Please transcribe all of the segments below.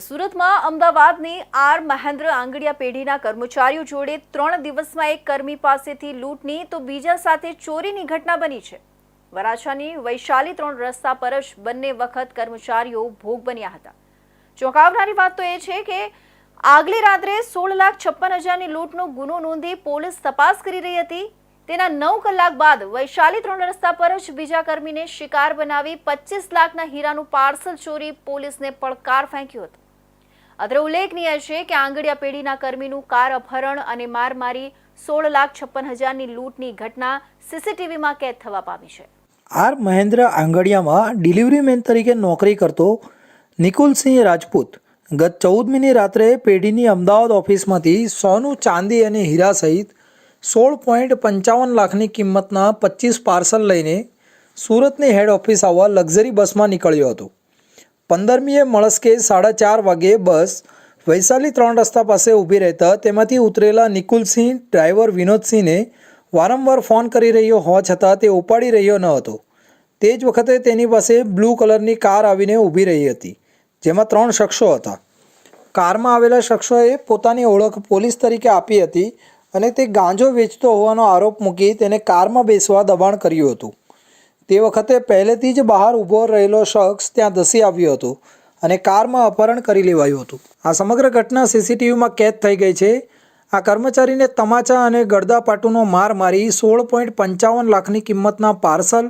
સુરતમાં અમદાવાદની આર મહેન્દ્ર આંગડિયા પેઢીના કર્મચારીઓ જોડે ત્રણ દિવસમાં એક કર્મી પાસેથી લૂંટની તો બીજા સાથે ચોરીની ઘટના બની છે. વરાછાની વૈશાલી ત્રણ રસ્તા પર જ બંને વખત કર્મચારીઓ ભોગ બન્યા હતા. ચોંકાવનારી વાત તો એ છે કે આગલી રાત્રે સોળ લાખ છપ્પન હજારની લૂંટનો ગુનો નોંધી પોલીસ તપાસ કરી રહી હતી. તેના નવ કલાક બાદ વૈશાલી ત્રણ રસ્તા પર જ બીજા કર્મીને શિકાર બનાવી પચીસ લાખના હીરાનું પાર્સલ ચોરી પોલીસને પડકાર ફેંક્યો હતો. અત્રે ઉલ્લેખનીય છે કે આંગડિયા પેઢીના કર્મીનું કાર અપહરણ અને માર મારી સોળ લાખ છપ્પન હજારની લૂંટની ઘટના સીસીટીવીમાં કેદ થવા પામી છે. આર મહેન્દ્ર આંગડિયામાં ડિલિવરી મેન તરીકે નોકરી કરતો નિકુલસિંહ રાજપૂત ગત ચૌદમીની રાત્રે પેઢીની અમદાવાદ ઓફિસમાંથી સોનું ચાંદી અને હીરા સહિત સોળ પોઈન્ટ પંચાવન લાખની કિંમતના પચીસ પાર્સલ લઈને સુરતની હેડ ઓફિસ આવવા લક્ઝરી બસમાં નીકળ્યો હતો. પંદરમીએ મળસ્કે સાડા ચાર વાગે બસ વૈશાલી ત્રણ રસ્તા પાસે ઊભી રહેતા તેમાંથી ઉતરેલા નિકુલસિંહ, ડ્રાઈવર વિનોદસિંહને વારંવાર ફોન કરી રહ્યો હોવા છતાં તે ઉપાડી રહ્યો ન હતો. તે જ વખતે તેની પાસે બ્લુ કલરની કાર આવીને ઊભી રહી હતી, જેમાં ત્રણ શખ્સો હતા. કારમાં આવેલા શખ્સોએ પોતાની ઓળખ પોલીસ તરીકે આપી હતી અને તે ગાંજો વેચતો હોવાનો આરોપ મૂકી તેને કારમાં બેસવા દબાણ કર્યું હતું. તે વખતે પહેલેથી જ બહાર ઊભો રહેલો શખ્સ ત્યાં ધસી આવ્યો હતો અને કારમાં અપહરણ કરી લેવાયું હતું. આ સમગ્ર ઘટના સીસીટીવીમાં કેદ થઈ ગઈ છે. આ કર્મચારીને તમાચા અને ગળદાપાટુનો માર મારી સોળ પોઈન્ટ પંચાવન લાખની કિંમતના પાર્સલ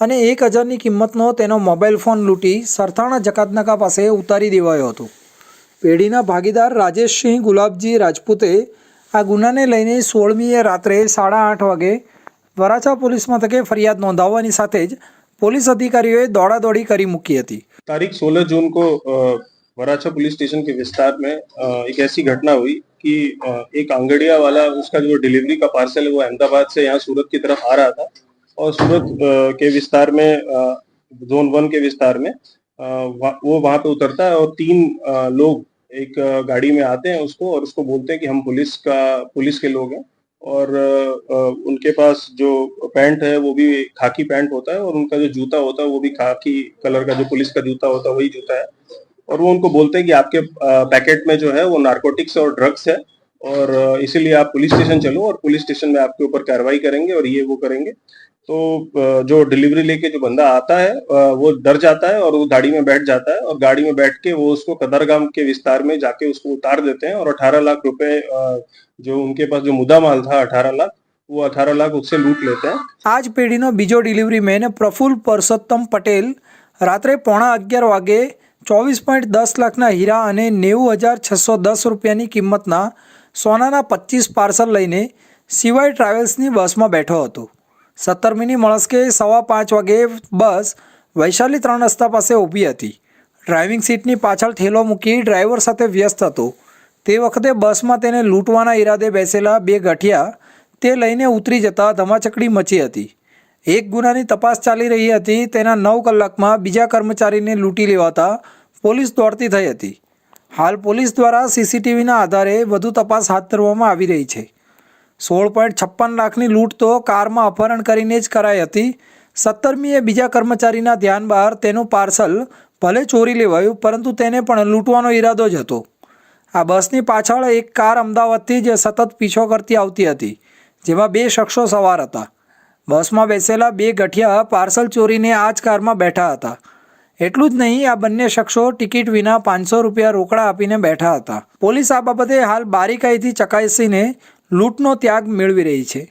અને એક હજારની કિંમતનો તેનો મોબાઈલ ફોન લૂંટી સરથાણા જકાતનાકા પાસે ઉતારી દેવાયો હતો. પેઢીના ભાગીદાર રાજેશસિંહ ગુલાબજી રાજપૂતે આ ગુનાને લઈને સોળમીએ રાત્રે સાડા આઠ વાગે વરાછા પોલીસ મથકે ફરિયાદ નોંધાવવાની સાથે જ પોલીસ અધિકારીઓએ દોડાદોડી કરી મૂકી હતી तारीख 16 जून को अ, वराछा पुलिस स्टेशन के विस्तार में अ, एक ऐसी घटना हुई कि अ, एक आंगड़िया वाला उसका जो डिलीवरी का पार्सल है वो अहमदाबाद से यहाँ सूरत की तरफ आ रहा था और सूरत अ, के विस्तार में अ, जोन वन के विस्तार में अ, वहाँ- वो वहां पे उतरता है और तीन अ, लोग एक अ, गाड़ी में आते हैं उसको और उसको बोलते हैं कि हम पुलिस का पुलिस के लोग हैं और उनके पास जो पैंट है, वो भी खाकी पैंट होता है और उनका जो जूता होता है, वो भी खाकी कलर का, जो पुलिस का जूता होता है, वही जूता है। और वो उनको बोलते हैं कि आपके पैकेट में जो है, वो नार्कोटिक्स और ड्रग्स है। और अ, इसीलिए आप पुलिस स्टेशन चलो और पुलिस स्टेशन में आपके ऊपर कार्रवाई करेंगे और ये वो करेंगे तो अ, जो डिलीवरी लेके जो बंदा आता है अ, वो डर जाता है और वो गाड़ी में बैठ जाता है और गाड़ी में बैठ के वो उसको कदरगाम के विस्तार में जाके उसको उतार देते हैं और अठारह लाख रुपए अ, जो उनके पास जो मुद्दा माल था अठारह लाख वो अठारह लाख उससे लूट लेते हैं આ જ પેઢીનો બીજો ડિલિવરી મેન પ્રફુલ્લ પરસોત્તમ પટેલ રાત્રે પોણા અગિયાર વાગે ચોવીસ પોઈન્ટ દસ લાખના હીરા અને નેવું હજાર છસો દસ રૂપિયાની કિંમતના સોનાના પચીસ પાર્સલ લઈને સિવાય ટ્રાવેલ્સની બસમાં બેઠો હતો. સત્તરમીની મળસ્કે સવા પાંચ વાગે બસ વૈશાલી ત્રણ રસ્તા પાસે ઊભી હતી. ડ્રાઇવિંગ સીટની પાછળ થેલો મૂકી ડ્રાઈવર સાથે વ્યસ્ત હતો. તે વખતે બસમાં તેને લૂંટવાના ઈરાદે બેસેલા બે ગઠિયા તે લઈને ઉતરી જતા ધમાચકડી મચી હતી. એક ગુનાની તપાસ ચાલી રહી હતી, તેના નવ કલાકમાં બીજા કર્મચારીને લૂંટી લેવાતા પોલીસ દોડતી થઈ હતી. હાલ પોલીસ દ્વારા સીસીટીવીના આધારે વધુ તપાસ હાથ ધરવામાં આવી રહી છે. સોળ પોઈન્ટ છપ્પન લાખની લૂંટ તો કારમાં અપહરણ કરીને જ કરાઈ હતી. સત્તરમીએ બીજા કર્મચારીના ધ્યાન બહાર તેનું પાર્સલ ભલે ચોરી લેવાયું, પરંતુ તેને પણ લૂંટવાનો ઈરાદો જ હતો. આ બસની પાછળ એક કાર અમદાવાદથી જ સતત પીછો કરતી આવતી હતી, જેમાં બે શખ્સો સવાર હતા. બસમાં બેસેલા બે ગઠિયા પાર્સલ ચોરીને આ જ કારમાં બેઠા હતા. એટલું જ નહીં, આ બંને શખ્સો ટિકિટ વિના પાંચસો રૂપિયા રોકડા આપીને બેઠા હતા. પોલીસ આ બાબતે હાલ બારીકાઈથી ચકાસીને લૂંટનો ત્યાગ મેળવી રહી છે.